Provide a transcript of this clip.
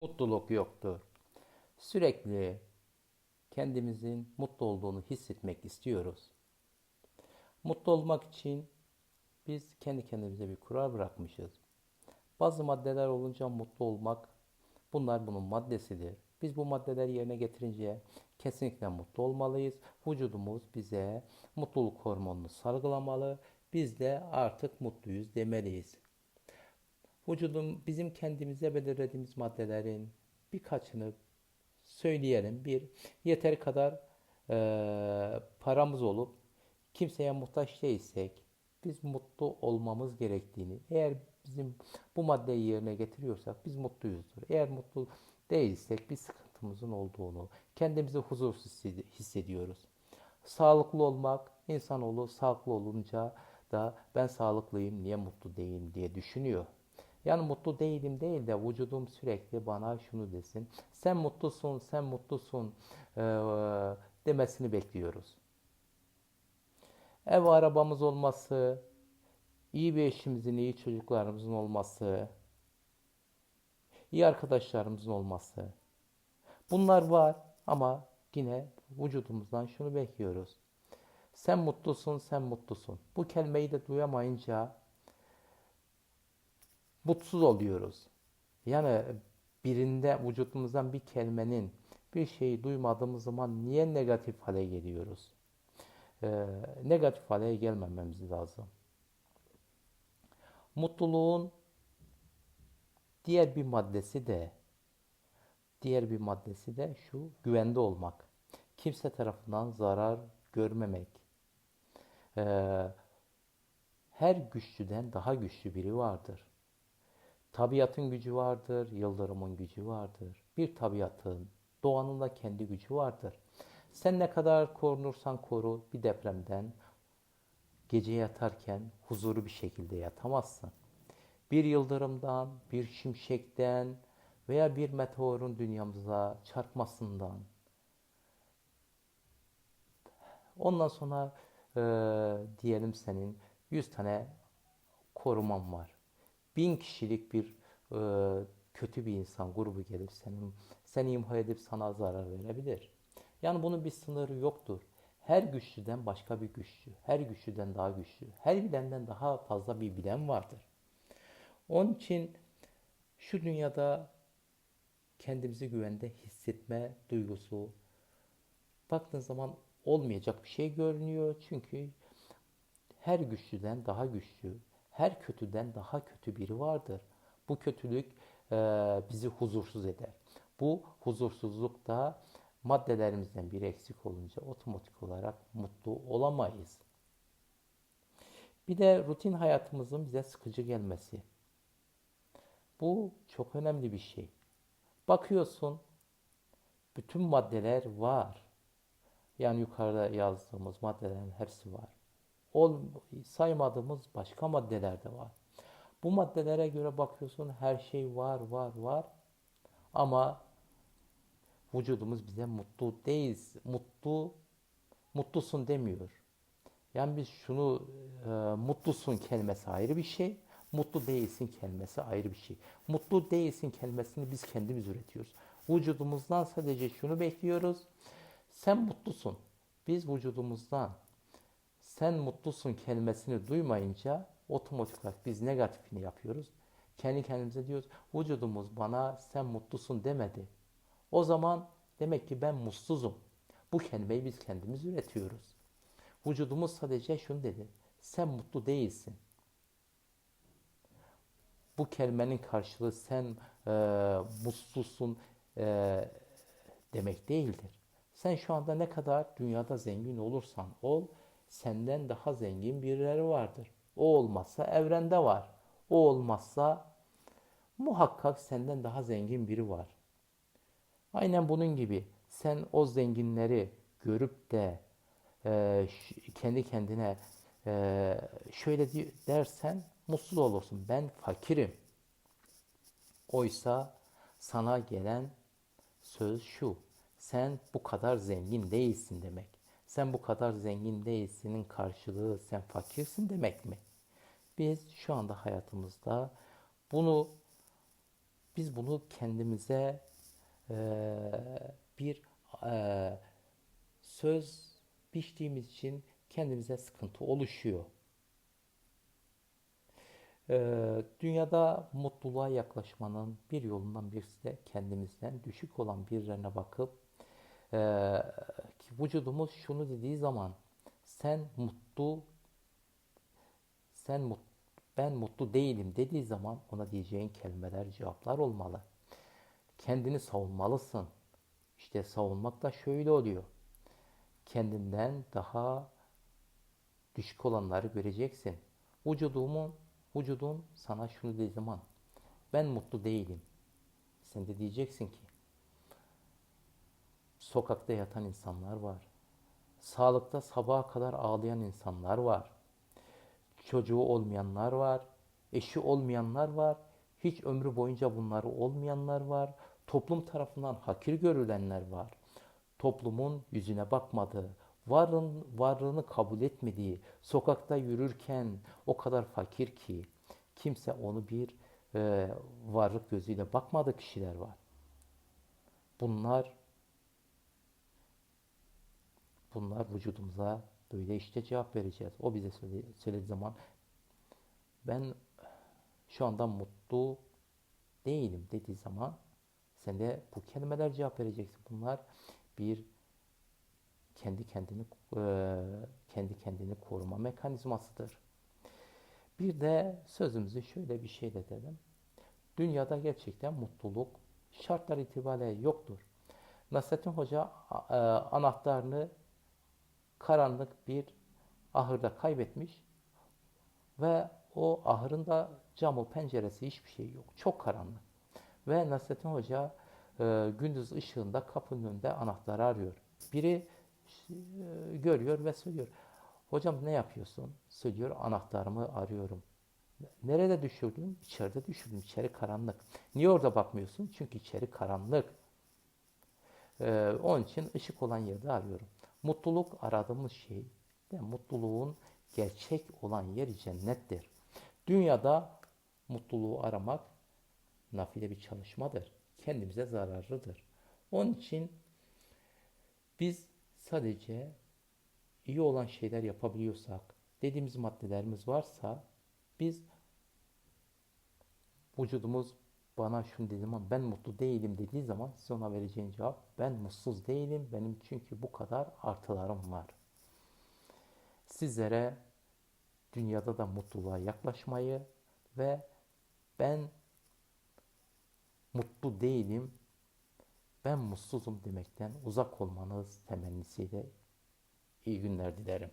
Mutluluk yoktur. Sürekli kendimizin mutlu olduğunu hissetmek istiyoruz. Mutlu olmak için biz kendi kendimize bir kural bırakmışız. Bazı maddeler olunca mutlu olmak, bunlar bunun maddesidir. Biz bu maddeleri yerine getirince kesinlikle mutlu olmalıyız. Vücudumuz bize mutluluk hormonunu salgılamalı. Biz de artık mutluyuz demeliyiz. Vücudum bizim kendimize belirlediğimiz maddelerin birkaçını söyleyelim. Bir, yeteri kadar eee, paramız olup kimseye muhtaç değilsek biz mutlu olmamız gerektiğini, eğer bizim bu maddeyi yerine getiriyorsak biz mutluyuzdur. Eğer mutlu değilsek bir sıkıntımızın olduğunu, kendimizi huzursuz hissedi- hissediyoruz. Sağlıklı olmak, insanoğlu sağlıklı olunca da ben sağlıklıyım, niye mutlu değilim diye düşünüyor. Yani mutlu değilim değil de vücudum sürekli bana şunu desin. Sen mutlusun, sen mutlusun eee, demesini bekliyoruz. Ev arabamız olması, iyi bir eşimizin, iyi çocuklarımızın olması, iyi arkadaşlarımızın olması. Bunlar var ama yine vücudumuzdan şunu bekliyoruz. Sen mutlusun, sen mutlusun. Bu kelimeyi de duyamayınca mutsuz oluyoruz. Yani birinde vücudumuzdan bir kelimenin bir şeyi duymadığımız zaman niye negatif hale geliyoruz? Ee, negatif hale gelmememiz lazım. Mutluluğun diğer bir maddesi de diğer bir maddesi de şu güvende olmak. Kimse tarafından zarar görmemek. Ee, her güçlüden daha güçlü biri vardır. Tabiatın gücü vardır, yıldırımın gücü vardır. Bir tabiatın, doğanın da kendi gücü vardır. Sen ne kadar korunursan koru bir depremden gece yatarken huzurlu bir şekilde yatamazsın. Bir yıldırımdan, bir şimşekten veya bir meteorun dünyamıza çarpmasından. Ondan sonra e, diyelim senin 100 tane koruman var. Bin kişilik bir e, kötü bir insan grubu gelip senin seni imha edip sana zarar verebilir. Yani bunun bir sınırı yoktur. Her güçlüden başka bir güçlü, her güçlüden daha güçlü, her bilenden daha fazla bir bilen vardır. Onun için şu dünyada kendimizi güvende hissetme duygusu baktığın zaman olmayacak bir şey görünüyor. Çünkü her güçlüden daha güçlü, her kötüden daha kötü biri vardır. Bu kötülük e, bizi huzursuz eder. Bu huzursuzluk da maddelerimizden biri eksik olunca otomatik olarak mutlu olamayız. Bir de rutin hayatımızın bize sıkıcı gelmesi. Bu çok önemli bir şey. Bakıyorsun bütün maddeler var. Yani yukarıda yazdığımız maddelerin hepsi var. Ol, saymadığımız başka maddeler de var. Bu maddelere göre bakıyorsun her şey var var var. Ama vücudumuz bize mutlu değiliz. Mutlu mutlusun demiyor. Yani biz şunu e, mutlusun kelimesi ayrı bir şey. Mutlu değilsin kelimesi ayrı bir şey. Mutlu değilsin kelimesini biz kendimiz üretiyoruz. Vücudumuzdan sadece şunu bekliyoruz. Sen mutlusun. Biz vücudumuzdan sen mutlusun kelimesini duymayınca otomatik olarak biz negatifini yapıyoruz. Kendi kendimize diyoruz vücudumuz bana sen mutlusun demedi. O zaman demek ki ben mutsuzum. Bu kelimeyi biz kendimiz üretiyoruz. Vücudumuz sadece şunu dedi. Sen mutlu değilsin. Bu kelimenin karşılığı sen e, mutsuzsun e, demek değildir. Sen şu anda ne kadar dünyada zengin olursan ol, senden daha zengin birileri vardır. O olmazsa evrende var. O olmazsa muhakkak senden daha zengin biri var. Aynen bunun gibi sen o zenginleri görüp de e, kendi kendine e, şöyle dersen mutsuz olursun. Ben fakirim. Oysa sana gelen söz şu. Sen bu kadar zengin değilsin demek. Sen bu kadar zengin değilsinin karşılığı sen fakirsin demek mi? Biz şu anda hayatımızda bunu biz bunu kendimize eee, bir eee, söz biçtiğimiz için kendimize sıkıntı oluşuyor. Eee, dünyada mutluluğa yaklaşmanın bir yolundan birisi de kendimizden düşük olan birilerine bakıp ki vücudumuz şunu dediği zaman sen mutlu sen mut, ben mutlu değilim dediği zaman ona diyeceğin kelimeler, cevaplar olmalı. Kendini savunmalısın. İşte savunmak da şöyle oluyor. Kendinden daha düşük olanları göreceksin. Vücudumun, vücudun sana şunu dediği zaman ben mutlu değilim. Sen de diyeceksin ki sokakta yatan insanlar var. Sağlıkta sabaha kadar ağlayan insanlar var. Çocuğu olmayanlar var. Eşi olmayanlar var. Hiç ömrü boyunca bunları olmayanlar var. Toplum tarafından hakir görülenler var. Toplumun yüzüne bakmadığı, varın, varlığını kabul etmediği, sokakta yürürken o kadar fakir ki kimse onu bir e, varlık gözüyle bakmadığı kişiler var. Bunlar bunlar vücudumuza böyle işte cevap vereceğiz. O bize söyle- söylediği zaman ben şu anda mutlu değilim dediği zaman sen de bu kelimeler cevap vereceksin. Bunlar bir kendi kendini eee, kendi kendini koruma mekanizmasıdır. Bir de sözümüzü şöyle bir şey de dedim. Dünyada gerçekten mutluluk şartlar itibariyle yoktur. Nasrettin Hoca e, anahtarını karanlık bir ahırda kaybetmiş ve o ahırın da camı penceresi hiçbir şey yok. Çok karanlık. Ve Nasrettin Hoca e, gündüz ışığında kapının önünde anahtarı arıyor. Biri e, görüyor ve söylüyor. Hocam ne yapıyorsun? Söylüyor anahtarımı arıyorum. Nerede düşürdün? İçeride düşürdüm. İçeri karanlık. Niye orada bakmıyorsun? Çünkü içeri karanlık. Ee, onun için ışık olan yerde arıyorum. Mutluluk aradığımız şey de mutluluğun gerçek olan yeri cennettir. Dünyada mutluluğu aramak nafile bir çalışmadır. Kendimize zararlıdır. Onun için biz sadece iyi olan şeyler yapabiliyorsak, dediğimiz maddelerimiz varsa biz vücudumuz bana şunu dedi ama ben mutlu değilim dediği zaman size ona vereceğin cevap ben mutsuz değilim benim çünkü bu kadar artılarım var. Sizlere dünyada da mutluluğa yaklaşmayı ve ben mutlu değilim ben mutsuzum demekten uzak olmanız temennisiyle iyi günler dilerim.